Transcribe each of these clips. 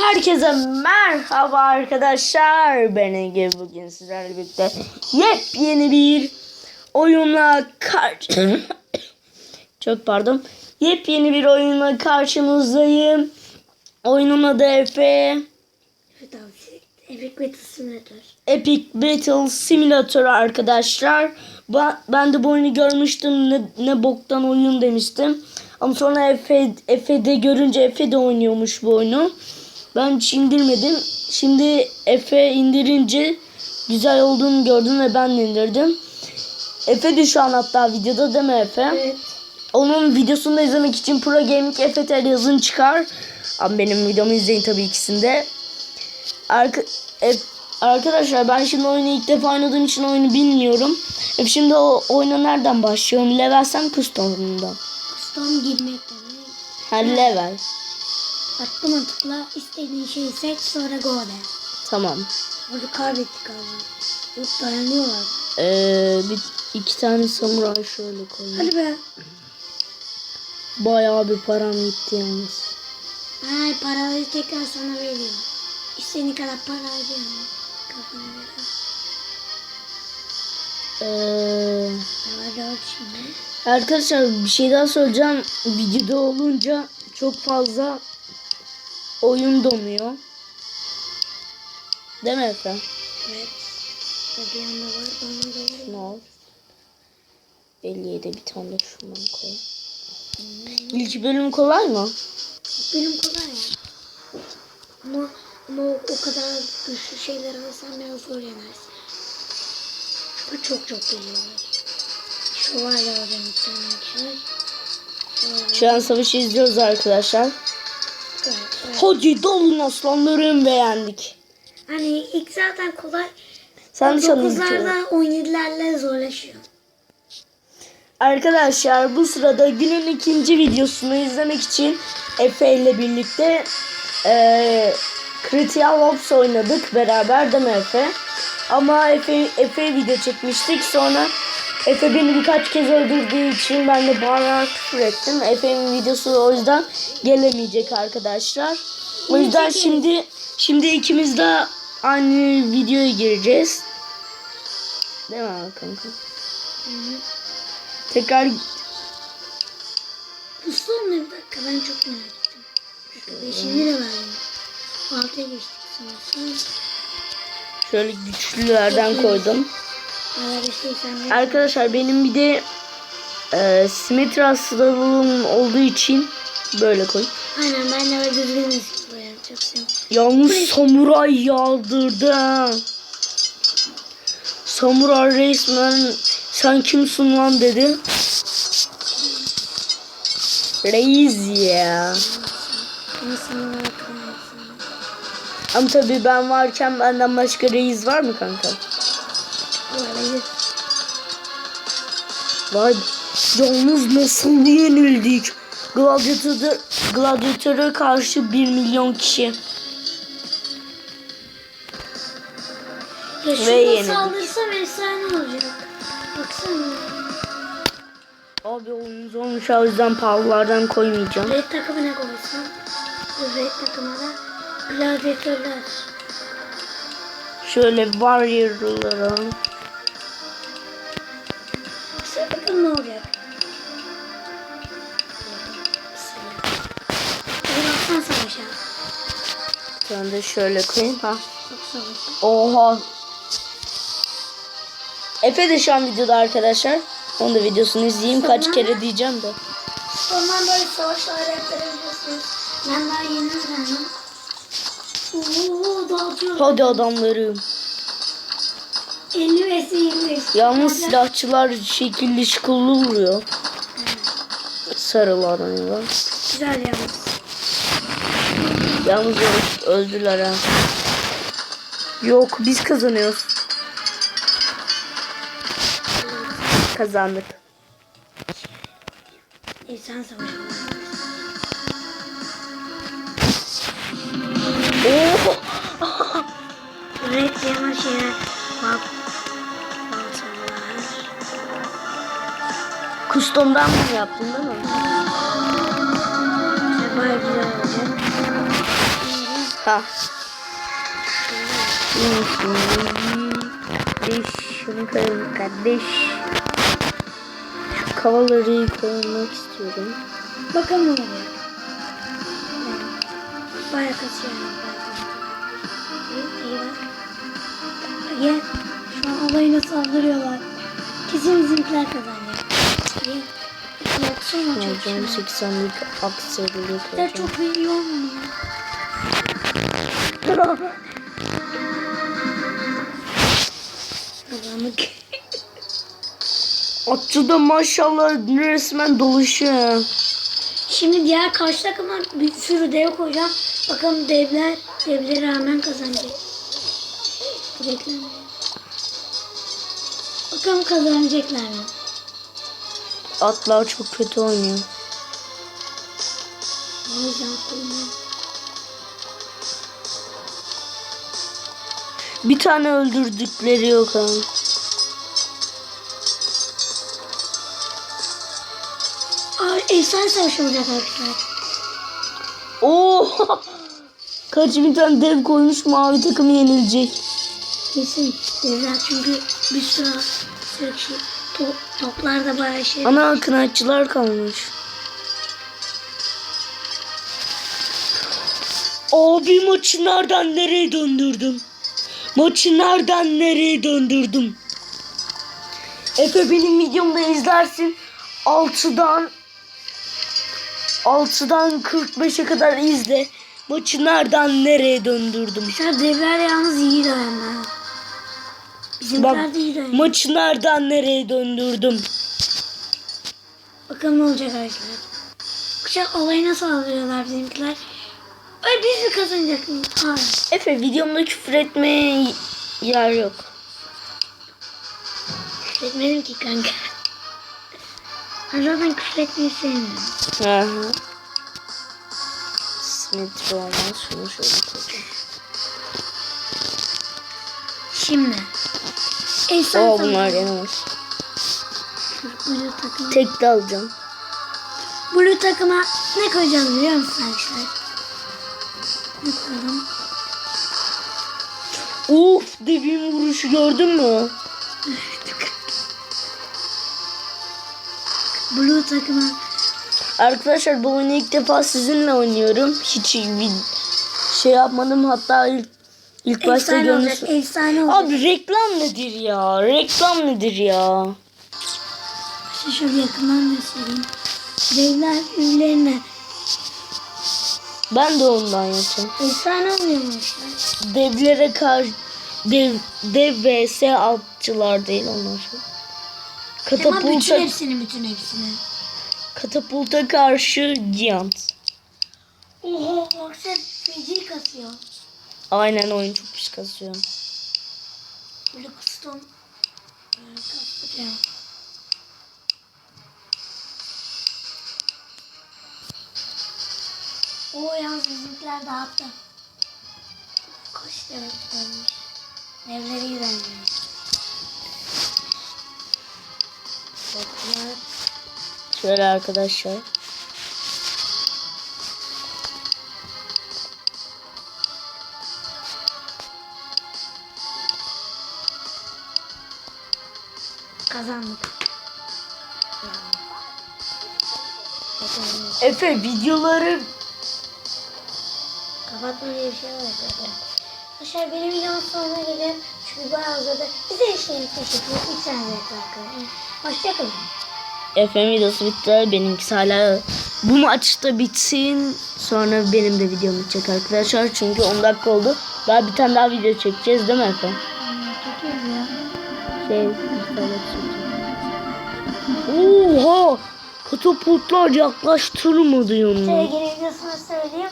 Herkese merhaba arkadaşlar. Ben Ege. Bugün sizlerle birlikte yepyeni bir oyunla karşı... Çok pardon. Yepyeni bir oyunla karşınızdayım. Oyunun adı Efe. Epic Battle Simulator. Epic Battle Simulator arkadaşlar. Ben, ben de bu oyunu görmüştüm. Ne, ne boktan oyun demiştim. Ama sonra Efe, Efe'de görünce Efe de oynuyormuş bu oyunu. Ben hiç indirmedim. Şimdi Efe indirince güzel olduğunu gördüm ve ben de indirdim. Efe de şu an hatta videoda değil mi Efe? Evet. Onun videosunu da izlemek için Pro Gaming FTL yazın çıkar. Ama benim videomu izleyin tabii ikisinde. Arka, e, arkadaşlar ben şimdi oyunu ilk defa oynadığım için oyunu bilmiyorum. E, şimdi o oyuna nereden başlıyorum? Level sen custom'dan. Custom girmek demek. Ha level. Atlıma tıkla istediğin şeyi seç sonra go de. Tamam. Orada kaybettik abi. Yok dayanıyorlar. Ee, bir iki tane samuray şöyle koyayım. Hadi be. Bayağı bir param gitti yalnız. Ay paraları tekrar sana veriyorum. İstediğin kadar para harcayalım. Kafana göre. Ee. Arkadaşlar bir şey daha söyleyeceğim. Videoda olunca çok fazla oyun donuyor. Değil mi Efe? Evet. Yanda var bana da var. Ne ol? 57 bir tane de şundan koy. İlk bölüm kolay mı? Benim kolay ya. Ama, ama o, o kadar güçlü şeyler alsan biraz zor yenersin. Ama çok çok geliyorlar. Şövalye alacağım bir tane Şu an savaşı izliyoruz arkadaşlar. Hadi dolun aslanlarım beğendik. Hani ilk zaten kolay. Sen de çalın 9'larda 17'lerle zorlaşıyor. Arkadaşlar bu sırada günün ikinci videosunu izlemek için Efe ile birlikte eee Critical Ops oynadık beraber değil mi Efe? Ama Efe, Efe video çekmiştik sonra Efe beni birkaç kez öldürdüğü için ben de bayağı küfür ettim. Efe'nin videosu o yüzden gelemeyecek arkadaşlar. O yüzden şimdi şimdi ikimiz de aynı videoya gireceğiz. Değil mi kanka? Tekrar Puslu mu bir dakika ben çok merak ettim. Beşinci de verdim. Altıya geçtik sanırsam. Şöyle güçlülerden koydum. Arkadaşlar benim bir de e, simetri hastalığım olduğu için böyle koy. Aynen ben de yapacaksın. Yalnız samuray yağdırdı. Samuray resmen sen kimsin lan dedi. Reis ya. Ama tabii ben varken benden başka reis var mı kanka? Vay yalnız nasıl yenildik? Gladyatör'e Gladyatör'e karşı 1 milyon kişi. Ya Ve yenildik. saldırsam efsane olacak. Baksana. Abi oyun zormuş o yüzden pahalılardan koymayacağım. Red takımına koysam. Bu red takıma da gladyatörler. Şöyle warrior'lara. Bakın ne olacak. Baksana savaşa. Ben de şöyle koyayım. Ha. Oha. Efe de şu an videoda arkadaşlar. Onun da videosunu izleyeyim. Kaç kere diyeceğim de. Ondan böyle savaşlar yaptırabiliyorsunuz. Ben daha yeni öğrendim. Hadi adamlarım. 50 vs 25. Yalnız silahçılar şekilli şıkıllı vuruyor. Sarılarıyla. Güzel yalnız. Yalnız öl- öldüler ha. Yok biz kazanıyoruz. Kazandık. İnsan savaşı. Oo! Red yaman şeyler. Kustomdan mı yaptın değil mi? Baya güzel olacak. Ha. Kardeş, şunu koyalım kardeş. Şu kavaları koymak istiyorum. Bakalım ne oluyor. İyi bak. Gel. Şu an olayına saldırıyorlar. Kesin bizimkiler kazanacak. Baksana çok şey. 80'lik aksiyonlu Ya koyacağım. çok iyi olmuyor. Kazandık. Atçı da maşallah resmen dolaşıyor. Şimdi diğer karşı takıma bir sürü dev koyacağım. Bakalım devler devlere rağmen kazanacak. Direkler? Bakalım kazanacaklar mı? Atlar çok kötü oynuyor. Bir tane öldürdükleri yok ha. Aa, efsane savaş olacak arkadaşlar. Oo! Kaç bir tane dev koymuş mavi takım yenilecek. Kesin devler çünkü bir sürü kişi top, toplar da bayağı şey. Ana kınatçılar kalmış. Abi maçı nereden nereye döndürdüm? Maçı nereden nereye döndürdüm? Efe benim videomda izlersin. 6'dan 6'dan 45'e kadar izle. Maçı nereden nereye döndürdüm? Arkadaşlar devler yalnız iyi dayanlar. Bizimkiler de. Maçı nereden nereye döndürdüm? Bakalım ne olacak arkadaşlar. Kuşak olayına saldırıyorlar bizimkiler. Ay biz mi kazanacak mıyız? Hayır. Efe videomda küfür etmeye yer yok. Etmedim ki kanka. Ben zaten küfür etmeyi sevmiyorum. Hı hı. Simetri olmaz. Şunu şöyle koyacağım. Şimdi. Efsane Oo bunlar gene var. Blue takıma. Tek de alacağım. Blue takıma ne koyacağız biliyor musun arkadaşlar? Ne koyalım? Uf devin vuruşu gördün mü? Blue takıma Arkadaşlar bu oyunu ilk defa sizinle oynuyorum. Hiç bir şey yapmadım. Hatta ilk, ilk başta efsane olacak. görmüş. Efsane olacak. Abi reklam nedir ya? Reklam nedir ya? İşte şöyle yakından göstereyim. Devler birbirlerine Ben de ondan yapacağım. efsane oluyor mu? Devlere karşı dev, dev vs altçılar değil onlar. Ama bütün Katapulta, hepsini bütün hepsini. katapulta karşı Giant. Oho bak sen feci kasıyor. Aynen oyun çok pis kasıyor. Böyle kastırıyor. O yalnız bizimkiler dağıttı. Kaç demek dönmüş. Evleri güzelmiş. Baklar. Şöyle arkadaşlar. Kazandık. Kazandık. Efe videoları Kapatma diye bir şey var. Arkadaşlar benim videomun sonuna geliyor. Çünkü bayağı uzadı. Bize işleyin teşekkür ederim. İlk sen arkadaşlar. Hoşçakalın. Efe videosu bitti. Benimkisi hala bu maçta bitsin. Sonra benim de videom bitecek arkadaşlar. Çünkü 10 dakika oldu. Daha bir tane daha video çekeceğiz değil mi Efe? İyi ya. Şey, Katapultlar yaklaştırmadı Şöyle yanına. gene videosunu söyleyeyim.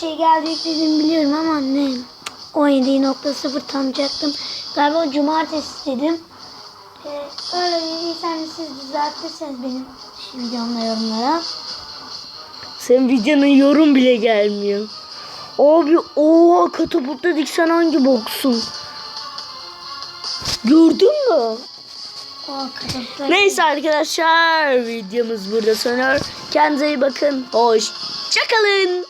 Şey geldi yükledim biliyorum ama ne? 17.0 tamacaktım. Galiba cumartesi dedim. Ee, öyle dediyseniz siz düzeltirseniz benim şu videomda yorumlara. Senin videona yorum bile gelmiyor. Abi oha katapult dedik sen hangi boksun? Gördün mü? Neyse arkadaşlar videomuz burada sona. Kendinize iyi bakın. Hoşçakalın.